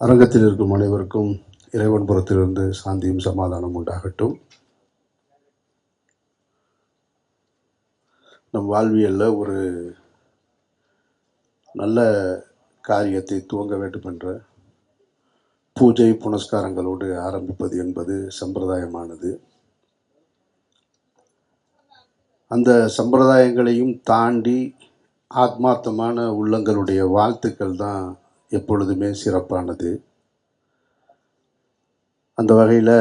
அரங்கத்தில் இருக்கும் அனைவருக்கும் இறைவன் புறத்திலிருந்து சாந்தியும் சமாதானம் உண்டாகட்டும். நம் வாழ்வியலில் ஒரு நல்ல காரியத்தை துவங்க வேண்டும் என்ற பூஜை புனஸ்காரங்களோடு ஆரம்பிப்பது என்பது சம்பிரதாயமானது. அந்த சம்பிரதாயங்களையும் தாண்டி ஆத்மார்த்தமான உள்ளங்களுடைய வாழ்த்துக்கள் தான் எப்பொழுதுமே சிறப்பானது. அந்த வகையில்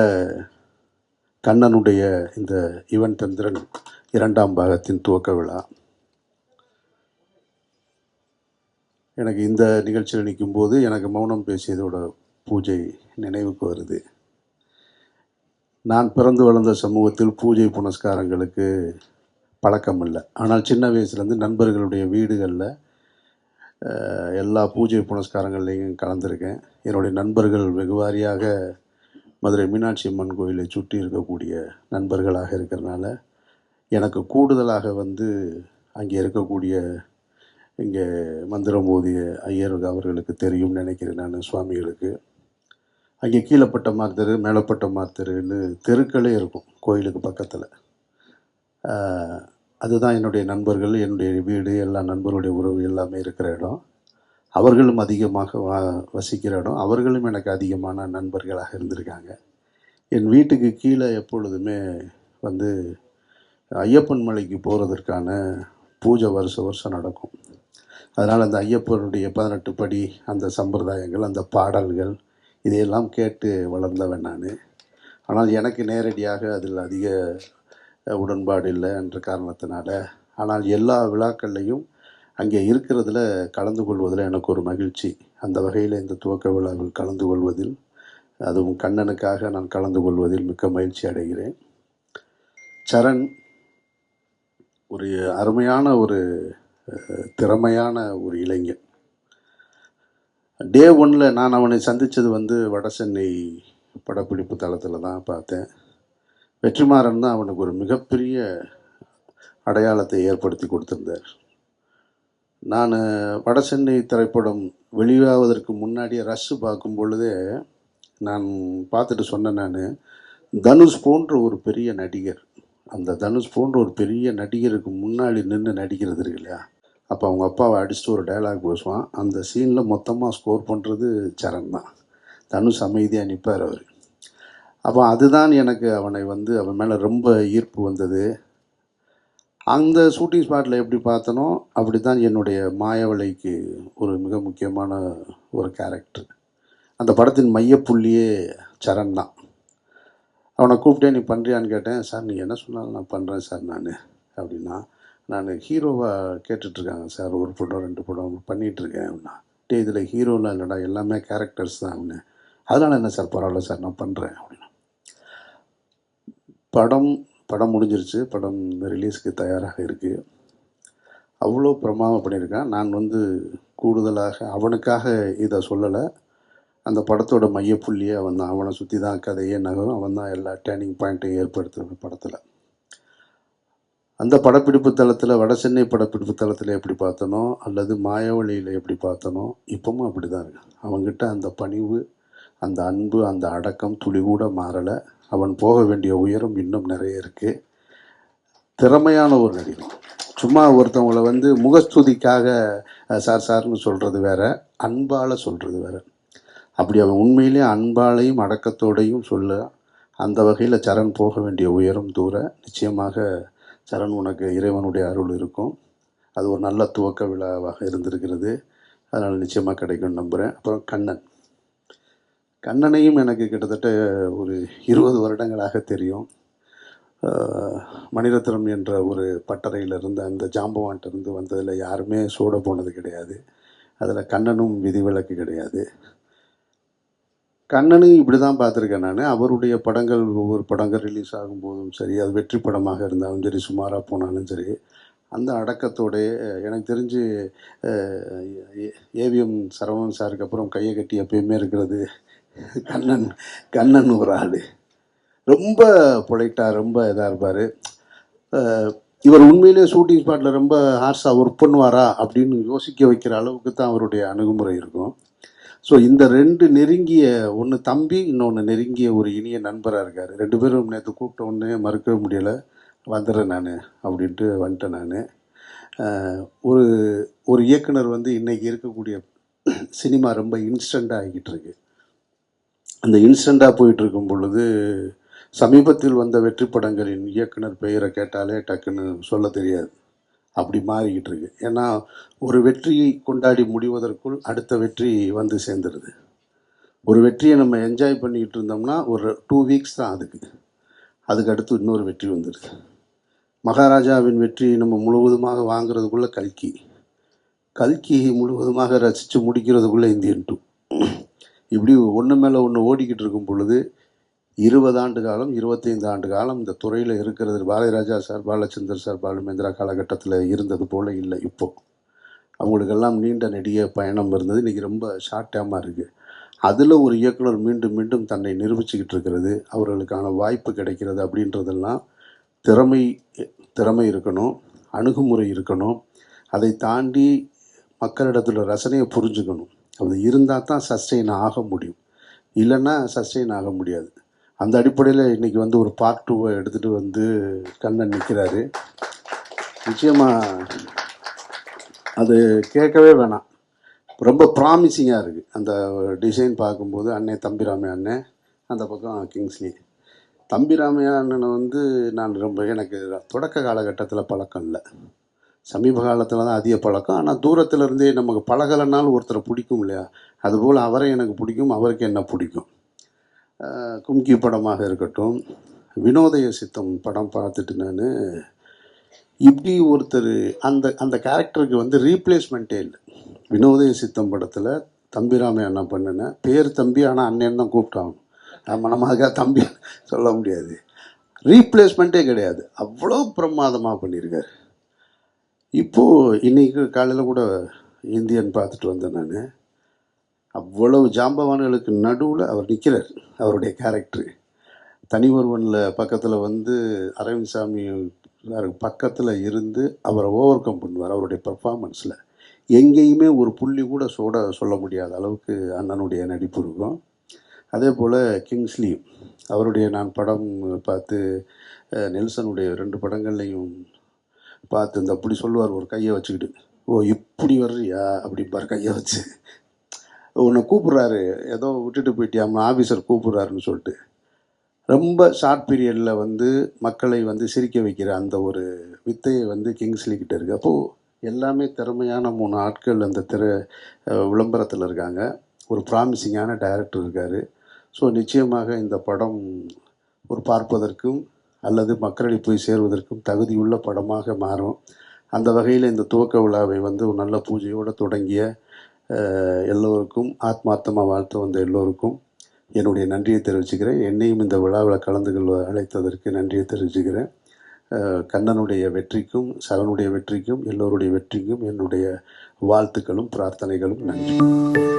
கண்ணனுடைய இந்த யுவன் சந்திரன் இரண்டாம் பாகத்தின் துவக்க விழா. எனக்கு இந்த நிகழ்ச்சியில் நிற்கும்போது எனக்கு மௌனம் பேசியதோட பூஜை நினைவுக்கு வருது. நான் பிறந்து வளர்ந்த சமூகத்தில் பூஜை புனஸ்காரங்களுக்கு பழக்கம் இல்லை ஆனால் சின்ன வயசுலேருந்து நண்பர்களுடைய வீடுகளில் எல்லா பூஜை புனஸ்காரங்கள்லேயும் கலந்துருக்கேன். என்னுடைய நண்பர்கள் வெகுவாரியாக மதுரை மீனாட்சி அம்மன் கோயிலை சுற்றி இருக்கக்கூடிய நண்பர்களாக இருக்கிறனால எனக்கு கூடுதலாக வந்து அங்கே இருக்கக்கூடிய இங்கே மந்திரம் ஓதிய ஐயர் அவர்களுக்கு தெரியும் நினைக்கிறேன் நான் சுவாமிகளுக்கு. அங்கே கீழப்பட்ட தெரு மேலப்பட்ட தெருன்னு தெருக்களே இருக்கும் கோயிலுக்கு பக்கத்தில். அதுதான் என்னுடைய நண்பர்கள் என்னுடைய வீடு எல்லா நண்பருடைய உறவு எல்லாமே இருக்கிற இடம். அவர்களும் அதிகமாக வா வசிக்கிற இடம். அவர்களும் எனக்கு அதிகமான நண்பர்களாக இருந்திருக்காங்க. என் வீட்டுக்கு கீழே எப்பொழுதுமே வந்து ஐயப்பன் மலைக்கு போகிறதற்கான பூஜை வருஷம் வருஷம் நடக்கும். அதனால் அந்த ஐயப்பனுடைய பதினெட்டு படி அந்த சம்பிரதாயங்கள் அந்த பாடல்கள் இதையெல்லாம் கேட்டு வளர்ந்தவன் நான். ஆனால் எனக்கு நேரடியாக அதில் அதிக உடன்பாடு இல்லை என்ற காரணத்தினால. ஆனால் எல்லா விழாக்கள்லையும் அங்கே இருக்கிறதுல கலந்து கொள்வதில் எனக்கு ஒரு மகிழ்ச்சி. அந்த வகையில் இந்த துவக்க விழாவில் கலந்து கொள்வதில் அதுவும் கண்ணனுக்காக நான் கலந்து கொள்வதில் மிக்க மகிழ்ச்சி அடைகிறேன். சரண் ஒரு அருமையான ஒரு திறமையான ஒரு இளைஞன். டே ஒன்னில் நான் அவனை சந்தித்தது வந்து வடசென்னை படப்பிடிப்பு தளத்தில் தான் பார்த்தேன். வெற்றிமாறன் தான் அவனுக்கு ஒரு மிகப்பெரிய அடையாளத்தை ஏற்படுத்தி கொடுத்திருந்தார். நான் வட சென்னை திரைப்படம் வெளியாவதற்கு முன்னாடியே ரஷ்ஷு பார்க்கும் பொழுதே நான் பார்த்துட்டு சொன்னேன் நான் தனுஷ் போன்ற ஒரு பெரிய நடிகர் அந்த தனுஷ் போன்ற ஒரு பெரிய நடிகருக்கு முன்னாடி நின்று நடிக்கிறது இருக்கு இல்லையா? அப்போ அவங்க அப்பாவை அடிச்சுட்டு ஒரு டயலாக் பேசுவான். அந்த சீனில் மொத்தமாக ஸ்கோர் பண்ணுறது சரண் தான். தனுஷ் அமைதியாக நிற்பார் அவர். அப்போ அதுதான் எனக்கு அவனை வந்து அவன் மேலே ரொம்ப ஈர்ப்பு வந்தது. அந்த ஷூட்டிங் ஸ்பாட்டில் எப்படி பார்த்தனோ அப்படி தான் என்னுடைய மாயவலைக்கு ஒரு மிக முக்கியமான ஒரு கேரக்டர் அந்த படத்தின் மையப்புள்ளியே சரண் தான். அவனை கூப்பிட்டே நீ பண்ணுறியான்னு கேட்டேன். சார் நீ என்ன சொன்னாலும் நான் பண்ணுறேன் சார் நான் அப்படின்னா நான் ஹீரோவாக கேட்டுட்ருக்காங்க சார். ஒரு படம் ரெண்டு படம் பண்ணிகிட்ருக்கேன் அப்படின்னா டே இதில் ஹீரோலாம் இல்லைடா. எல்லாமே கேரக்டர்ஸ் தான் அப்படின்னு. அதனால் என்ன சார் பரவாயில்ல சார் நான் பண்ணுறேன் அப்படின்னா படம் படம் முடிஞ்சிருச்சு. படம் ரிலீஸ்க்கு தயாராக இருக்குது அவ்வளோ பிரமாதம் பண்ணியிருக்கான். நான் வந்து கூடுதலாக அவனுக்காக இதை சொல்லலை. அந்த படத்தோட மையப்புள்ளியே அவன் தான். அவனை சுற்றி தான் கதையே நகரும். அவன் தான் எல்லா டேர்னிங் பாயிண்ட்டையும் ஏற்படுத்துகிற படத்தில். அந்த படப்பிடிப்பு தளத்தில் வடசென்னை படப்பிடிப்பு தளத்தில் எப்படி பார்த்தனோ அல்லது மாயாவளியில் எப்படி பார்த்தனோ இப்பவும் அப்படி தான் இருக்கு. அவன்கிட்ட அந்த பணிவு அந்த அன்பு அந்த அடக்கம் துளி கூட மாறலை. அவன் போக வேண்டிய உயரம் இன்னும் நிறைய இருக்குது திறமையான ஒரு நடிகன். சும்மா ஒருத்தவங்களை வந்து முகஸ்துதிக்காக சார் சார்னு சொல்கிறது வேற அன்பால் சொல்கிறது வேற. அப்படி அவன் உண்மையிலே அன்பாலையும் அடக்கத்தோடையும் சொல்ல அந்த வகையில் சரண் போக வேண்டிய உயரம் தூர நிச்சயமாக சரண் உனக்கு இறைவனுடைய அருள் இருக்கும். அது ஒரு நல்ல துவக்க விழாவாக இருந்திருக்கிறது. அதனால் நிச்சயமாக கிடைக்கும்னு நம்புகிறேன் அப்புறம் கண்ணன். கண்ணனையும் எனக்கு கிட்டத்தட்ட ஒரு இருபது வருடங்களாக தெரியும் மணிரத்னம் என்ற ஒரு பட்டறையிலிருந்து அந்த ஜாம்பவான்ட்டிருந்து வந்ததில் யாருமே சூட போனது கிடையாது அதில் கண்ணனும் விதிவிலக்கு கிடையாது கண்ணனையும் இப்படி தான் பார்த்துருக்கேன் நான் அவருடைய படங்கள் ஒவ்வொரு படங்கள் ரிலீஸ் ஆகும்போதும் சரி அது வெற்றி படமாக இருந்தாலும் சரி சுமாராக போனாலும் சரி அந்த அடக்கத்தோட எனக்கு தெரிஞ்சு ஏவிஎம் சரவணன் சாருக்கு அப்புறம் கையை கட்டி எப்பயுமே இருக்கிறது கண்ணன் கண்ணன் ஒரு ஆள். ரொம்ப பொலைட்டாக ரொம்ப இதாக இருப்பார். இவர் உண்மையிலே ஷூட்டிங் ஸ்பாட்டில் ரொம்ப ஹார்ஸாக ஒர்க் பண்ணுவாரா அப்படின்னு யோசிக்க வைக்கிற அளவுக்கு தான் அவருடைய அணுகுமுறை இருக்கும். ஸோ இந்த ரெண்டு நெருங்கிய ஒன்று தம்பி இன்னொன்று நெருங்கிய ஒரு இனிய நண்பராக இருக்கார். ரெண்டு பேரும் நேற்று கூப்பிட்ட உடனே மறுக்கவே முடியலை. வந்துடுறேன் நான் அப்படின்ட்டு வந்துட்டேன் நான். ஒரு ஒரு இயக்குனர் வந்து இன்றைக்கி இருக்கக்கூடிய சினிமா ரொம்ப இன்ஸ்டண்ட்டாக ஆகிக்கிட்டு இருக்கு. அந்த இன்ஸ்டண்ட்டாக போயிட்டு இருக்கும் பொழுது சமீபத்தில் வந்த வெற்றி படங்களின் இயக்குனர் பெயரை கேட்டாலே டக்குன்னு சொல்ல தெரியாது. அப்படி மாறிக்கிட்டு இருக்கு ஏன்னா ஒரு வெற்றியை கொண்டாடி முடிவதற்குள் அடுத்த வெற்றி வந்து சேர்ந்துருது. ஒரு வெற்றியை நம்ம என்ஜாய் பண்ணிக்கிட்டு இருந்தோம்னா ஒரு டூ வீக்ஸ் தான் அதுக்கு. அதுக்கு அடுத்து இன்னொரு வெற்றி வந்துடுது மகாராஜாவின் வெற்றி நம்ம முழுவதுமாக வாங்குறதுக்குள்ளே கல்கி. கல்கி முழுவதுமாக ரசித்து முடிக்கிறதுக்குள்ளே இந்தியன் டூ இப்படி ஒன்று மேலே ஒன்று ஓடிக்கிட்டு இருக்கும் பொழுது இருபது ஆண்டு காலம் இருபத்தைந்து ஆண்டு காலம் இந்த துறையில் இருக்கிறது பாரதிராஜா சார் பாலச்சந்தர் சார் பாலுமேந்திரா காலகட்டத்தில் இருந்தது போல் இல்லை இப்போ. அவங்களுக்கெல்லாம் நீண்ட நெடிய பயணம் இருந்தது. இன்றைக்கி ரொம்ப ஷார்ட் டேமாக இருக்குது அதில் ஒரு இயக்குனர் மீண்டும் மீண்டும் தன்னை நிரூபிச்சுக்கிட்டு இருக்கிறது. அவர்களுக்கான வாய்ப்பு கிடைக்கிறது அப்படின்றதெல்லாம் திறமை திறமை இருக்கணும் அணுகுமுறை இருக்கணும். அதை தாண்டி மக்களிடத்தில் ரசனையை புரிஞ்சுக்கணும். அது இருந்தால் தான் சஸ்டெயின் ஆக முடியும். இல்லைன்னா சஸ்டெயின் ஆக முடியாது. அந்த அடிப்படையில் இன்றைக்கி வந்து ஒரு பார்ட் டூவை எடுத்துகிட்டு வந்து கண்ணன் நிற்கிறாரு நிச்சயமாக அது கேட்கவே வேணாம். ரொம்ப ப்ராமிசிங்காக இருக்குது அந்த டிசைன் பார்க்கும்போது அண்ணே தம்பிராமே அண்ணன் அந்த பக்கம் கிங்ஸ்லி தம்பிராமையா அண்ணனை வந்து நான் ரொம்ப எனக்கு தொடக்க காலகட்டத்தில் பழக்கம் இல்லை. சமீப காலத்தில் தான் அதிக பழக்கம். ஆனால் தூரத்தில் இருந்தே நமக்கு பழகலைனாலும் ஒருத்தரை பிடிக்கும் இல்லையா? அதுபோல் அவரை எனக்கு பிடிக்கும் அவருக்கு என்ன பிடிக்கும்? கும்கி படமாக இருக்கட்டும் வினோதய சித்தம் படம் பார்த்துட்டு நான் இப்படி ஒருத்தர் அந்த அந்த கேரக்டருக்கு வந்து ரீப்ளேஸ்மெண்ட்டே இல்லை. வினோதய சித்தம் படத்தில் தம்பிராமே அண்ணா பண்ணினேன் பேர் தம்பி ஆனால் அண்ணன் தான் கூப்பிட்டாங்க. நம்ம நம்ம அதுக்காக தம்பி சொல்ல முடியாது. ரீப்ளேஸ்மெண்ட்டே கிடையாது. அவ்வளோ பிரமாதமாக பண்ணியிருக்காரு. இப்போது இன்னைக்கு காலையில் கூட இந்தியன் பார்த்துட்டு வந்தேன் நான். அவ்வளவு ஜாம்பவான்களுக்கு நடுவில் அவர் நிற்கிறார் அவருடைய கேரக்டரு தனி ஒருவனில் பக்கத்தில் வந்து அரவிந்த் சாமி பக்கத்தில் இருந்து அவரை ஓவர் கம் பண்ணுவார் அவருடைய பர்ஃபார்மன்ஸில் எங்கேயுமே ஒரு புள்ளி கூட சோட சொல்ல முடியாத அளவுக்கு அண்ணனுடைய நடிப்பு இருக்கும். அதே போல் கிங்ஸ்லியும் அவருடைய நான் படம் பார்த்து நெல்சனுடைய ரெண்டு படங்கள்லையும் பார்த்து இந்த அப்படி சொல்லுவார் ஒரு கையை வச்சுக்கிட்டு. ஓ இப்படி வர்றியா? அப்படிம்பார் கையை வச்சு. உன்னை கூப்பிட்றாரு. ஏதோ விட்டுட்டு போயிட்டியாம் ஆஃபீஸர் கூப்பிட்றாருன்னு சொல்லிட்டு. ரொம்ப ஷார்ட் பீரியடில் வந்து மக்களை வந்து சிரிக்க வைக்கிற அந்த ஒரு வித்தையை வந்து கிங்ஸ்லி இருக்குது அப்போது எல்லாமே திறமையான மூணு ஆட்கள் அந்த திற விளம்பரத்தில் இருக்காங்க. ஒரு ப்ராமிசிங்கான டைரக்டர் இருக்கார். ஸோ நிச்சயமாக இந்த படம் ஒரு பார்ப்பதற்கும் அல்லது மக்களை போய் சேர்வதற்கும் தகுதியுள்ள படமாக மாறும். அந்த வகையில் இந்த துவக்க விழாவை வந்து ஒரு நல்ல பூஜையோடு தொடங்கிய எல்லோருக்கும் ஆத்மார்த்தமாக வாழ்த்து வந்த எல்லோருக்கும் என்னுடைய நன்றியை தெரிவிச்சுக்கிறேன். என்னையும் இந்த விழாவில் கலந்து கொள்ள அழைத்ததற்கு நன்றியை தெரிவிச்சுக்கிறேன். கண்ணனுடைய வெற்றிக்கும் சரணுடைய வெற்றிக்கும் எல்லோருடைய வெற்றிக்கும் என்னுடைய வாழ்த்துக்களும் பிரார்த்தனைகளும் நன்றி.